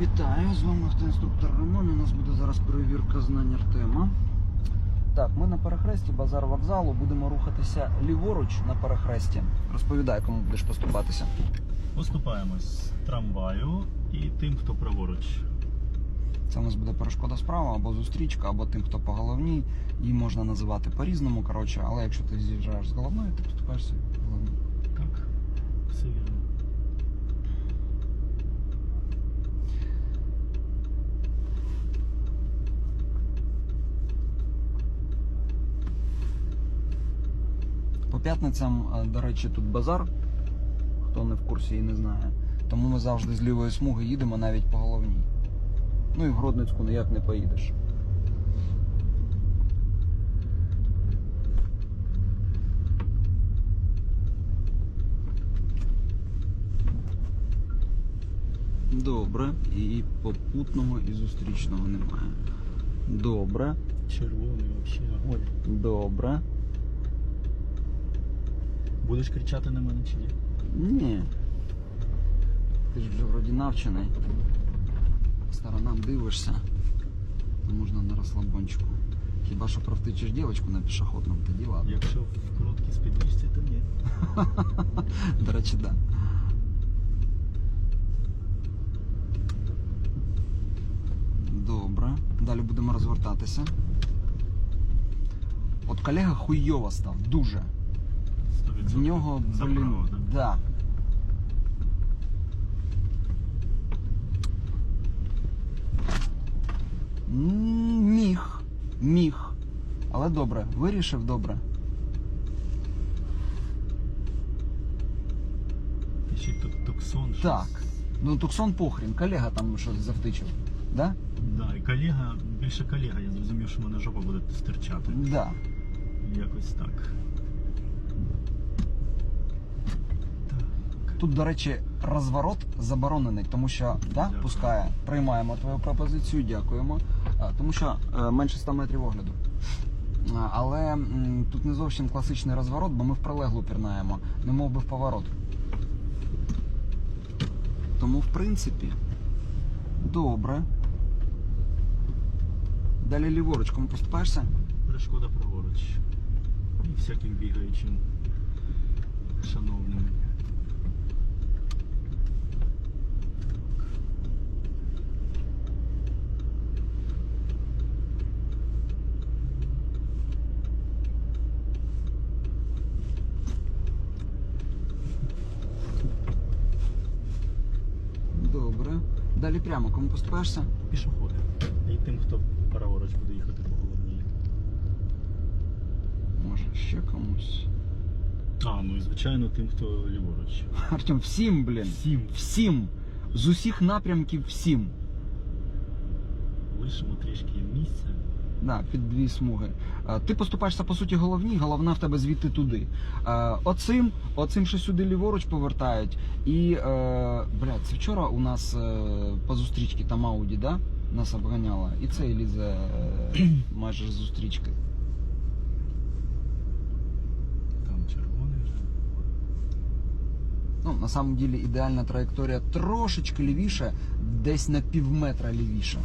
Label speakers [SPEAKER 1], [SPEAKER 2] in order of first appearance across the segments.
[SPEAKER 1] Вітаю, з вами автоінструктор Роман. У нас буде зараз перевірка знань Артема. Так, ми на перехресті базар вокзалу будемо рухатися ліворуч на перехресті. Розповідай, кому будеш поступатися.
[SPEAKER 2] Поступаємось трамваю і тим, хто праворуч.
[SPEAKER 1] Це у нас буде перешкода справа або зустрічка, або тим, хто по головній. Її можна називати по-різному, коротше, але якщо ти з'їжджаєш з головної, ти поступаєшся головній.
[SPEAKER 2] Так, все вірно.
[SPEAKER 1] По п'ятницям, е, до речі, тут базар, хто не в курсі і не знає. Тому ми завжди з лівої смуги їдемо навіть по головній. Ну і в Гродницьку ніяк не поїдеш. Добре, і попутного і зустрічного немає. Добре,
[SPEAKER 2] Червоний взагалі огонь.
[SPEAKER 1] добре.
[SPEAKER 2] Будеш кричати на мене чи ні?
[SPEAKER 1] Ні. Ти ж вже вроді навчений. По сторонам дивишся. то Можна на розслабончику. Хіба що провтичеш дівчинку на пішохідному, тоді ладно.
[SPEAKER 2] Якщо в короткій спідничці, то ні.
[SPEAKER 1] До речі, да. Добре. Далі будемо розвертатися. От колега хуйово став, дуже.
[SPEAKER 2] 100%.
[SPEAKER 1] В нього, блін,
[SPEAKER 2] да?
[SPEAKER 1] Міг, міг. Але добре, вирішив добре.
[SPEAKER 2] Ще тут туксон.
[SPEAKER 1] Так. Ну, Туксон похрін, колега там щось завтичив. Да?
[SPEAKER 2] Да, і колега, більше колега, я зрозумів, що мене жопа буде стирчати.
[SPEAKER 1] Да.
[SPEAKER 2] Якось так.
[SPEAKER 1] Тут, до речі, розворот заборонений, тому що да, пускає, приймаємо твою пропозицію, дякуємо. Тому що е, менше 100 метрів огляду. Але тут не зовсім класичний розворот, бо ми в прилеглу пірнаємо, не мов би в поворот. Тому, в принципі, добре. Далі ліворуч, кому поступаєшся?
[SPEAKER 2] Перешкода праворуч. І всяким бігаючим шановним.
[SPEAKER 1] Добре. Далі прямо, кому поступаєшся?
[SPEAKER 2] Пішоходи. І тим, хто праворуч буде їхати по головній.
[SPEAKER 1] Може, ще комусь.
[SPEAKER 2] А, ну і звичайно тим, хто ліворуч.
[SPEAKER 1] Артем, всім, блін.
[SPEAKER 2] Всім
[SPEAKER 1] Всім. З усіх напрямків всім.
[SPEAKER 2] лишимо трішки місця.
[SPEAKER 1] Да, під дві смуги. Ти поступаєшся по суті головній, головна в тебе звідти туди. Оцим, оцим ще сюди ліворуч повертають. І, е, блядь, це вчора у нас е, по зустрічці там Ауді, да? Нас обганяла. І це лізе майже зустрічки. Ну, на самом деле ідеальна траєкторія трошечки лівіше, десь на пів метра лівіше.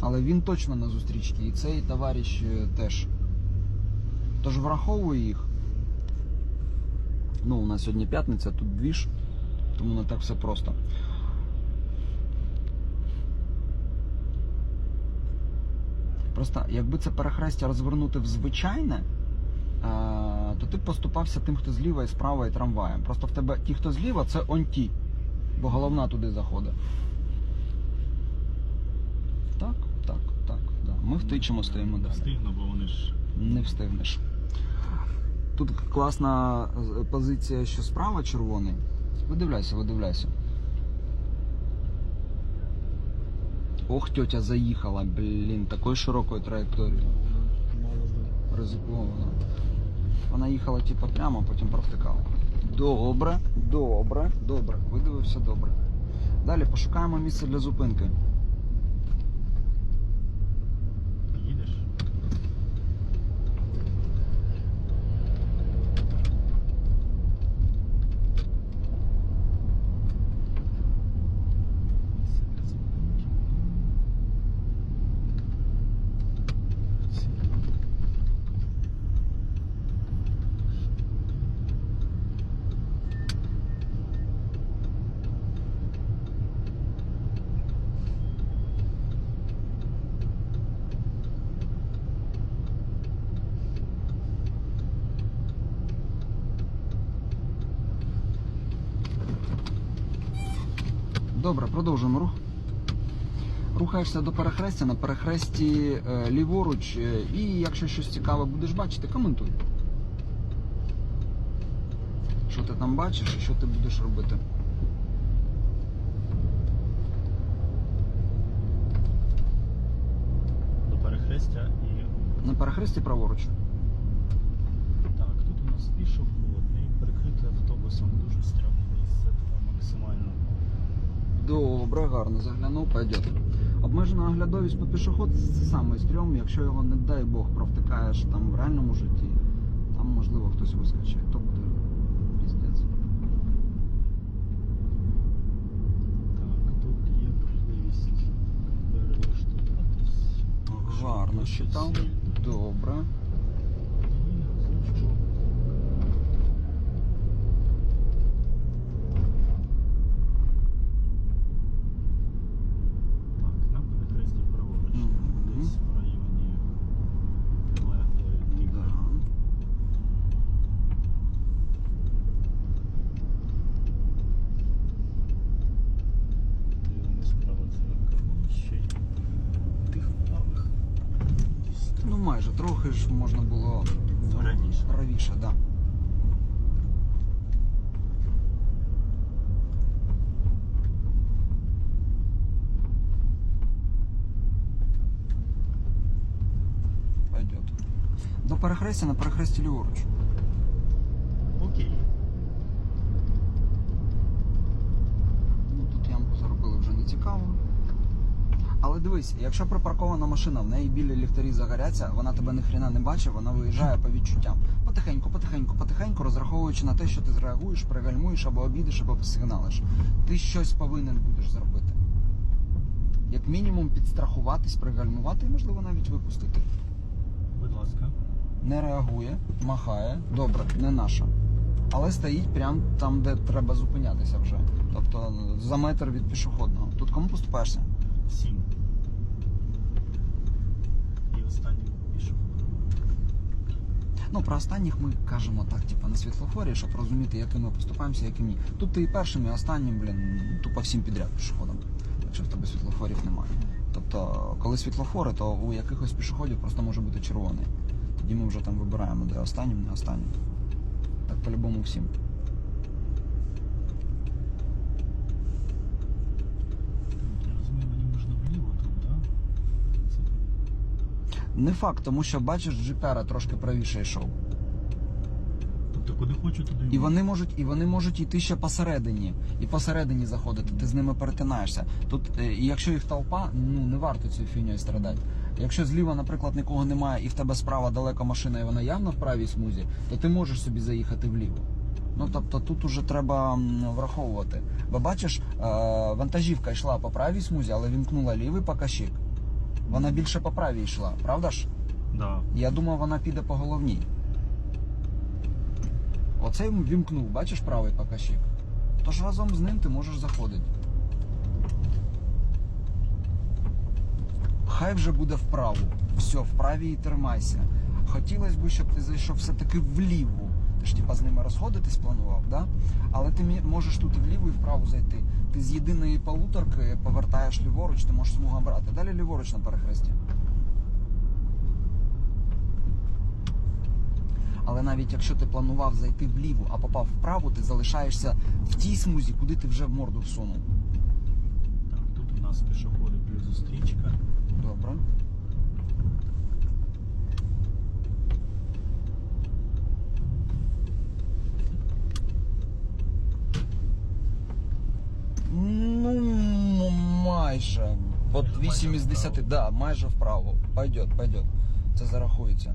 [SPEAKER 1] Але він точно на зустрічці, і цей товариш е, теж. Тож враховую їх. Ну, у нас сьогодні п'ятниця, тут двіж, тому не так все просто. Просто якби це перехрестя розвернути в звичайне, е, то ти б поступався тим, хто зліва і справа і трамваєм. Просто в тебе ті, хто зліва, це он ті, бо головна туди заходить. Так, так, так. Да. Ми втичимо, стоїмо далі.
[SPEAKER 2] встигну, бо вони ж
[SPEAKER 1] Не встигнеш. Тут класна е, позиція, що справа червоний. Видивляйся, видивляйся. Ох, тьотя заїхала, блін, такою широкою траєкторією.
[SPEAKER 2] мало.
[SPEAKER 1] Ризиковано. Вона їхала типу прямо, а потім провтикала. Добре, добре, добре. Видивився добре. Далі пошукаємо місце для зупинки. Добре, продовжуємо рух. Рухаєшся до перехрестя, на перехресті е, ліворуч, е, і якщо щось цікаве будеш бачити, коментуй. Що ти там бачиш і що ти будеш робити.
[SPEAKER 2] До перехрестя і.
[SPEAKER 1] На перехресті праворуч.
[SPEAKER 2] Так, тут у нас пішохідний, прикритий автобусом, дуже стрьомне місце, тому максимально.
[SPEAKER 1] Добре, гарно заглянув, пойдет. Обмежена оглядовість по пішоход це саме стрьом, якщо його, не дай Бог, провтикаєш там в реальному житті, там можливо хтось вискочить, то буде піздець.
[SPEAKER 2] Так, тут є можливість перелаштуватись.
[SPEAKER 1] Гарно читав. Добре. майже трохи ж можна було ну,
[SPEAKER 2] Раніше.
[SPEAKER 1] правіше, да. Пойдет. До перехрестя на перехресті ліворуч. Але дивись, якщо припаркована машина, в неї білі ліхтарі загоряться, вона тебе ні хрена не бачить, вона виїжджає по відчуттям. Потихеньку, потихеньку, потихеньку, розраховуючи на те, що ти зреагуєш, пригальмуєш або обідеш, або посигналиш. Ти щось повинен будеш зробити. Як мінімум підстрахуватись, пригальмувати і, можливо, навіть випустити.
[SPEAKER 2] Будь ласка.
[SPEAKER 1] Не реагує, махає, добре, не наша. Але стоїть прямо там, де треба зупинятися вже. Тобто за метр від пішохідного. Тут кому поступаєшся? Ну, про останніх ми кажемо так, типу, на світлофорі, щоб розуміти, яким ми поступаємося, яким ні. Тут ти і першим, і останнім, блін, тупо всім підряд пішоходом, якщо в тебе світлофорів немає. Тобто, коли світлофори, то у якихось пішоходів просто може бути червоний. Тоді ми вже там вибираємо, де останнім, не останнім. Так по-любому всім.
[SPEAKER 2] Я розумію, мені можна вліво тут, так? Це...
[SPEAKER 1] Не факт, тому що бачиш, джипера трошки правіше йшов.
[SPEAKER 2] Тобто куди хочу, туди
[SPEAKER 1] І вони можуть, і вони можуть йти ще посередині, і посередині заходити. Ти з ними перетинаєшся. Тут, е, і якщо їх толпа, ну не варто цією фігньою страдати. Якщо зліва, наприклад, нікого немає, і в тебе справа далеко машина, і вона явно в правій смузі, то ти можеш собі заїхати вліво. Ну тобто тут уже треба м, враховувати. Бо бачиш, е, вантажівка йшла по правій смузі, але вімкнула лівий покащик. Вона більше по правій йшла, правда ж?
[SPEAKER 2] Да.
[SPEAKER 1] Я думав, вона піде по головній. Оцей вімкнув, бачиш правий покащик? Тож разом з ним ти можеш заходити. Хай вже буде вправо. Все, вправі і тримайся. Хотілося б, щоб ти зайшов все-таки вліво. Ти ж типа з ними розходитись планував, да? Але ти можеш тут і вліво, і вправо зайти. Ти з єдиної полуторки повертаєш ліворуч, ти можеш смуга брати. Далі ліворуч на перехресті. Але навіть якщо ти планував зайти вліво, а попав вправо, ти залишаєшся в тій смузі, куди ти вже в морду всунув.
[SPEAKER 2] Так, тут у нас пішоходи плюс зустрічка.
[SPEAKER 1] Добре. Ну, майже. От
[SPEAKER 2] Майже
[SPEAKER 1] 8 із 10, да, майже вправо. Пойдет, пойдет. Це зарахується.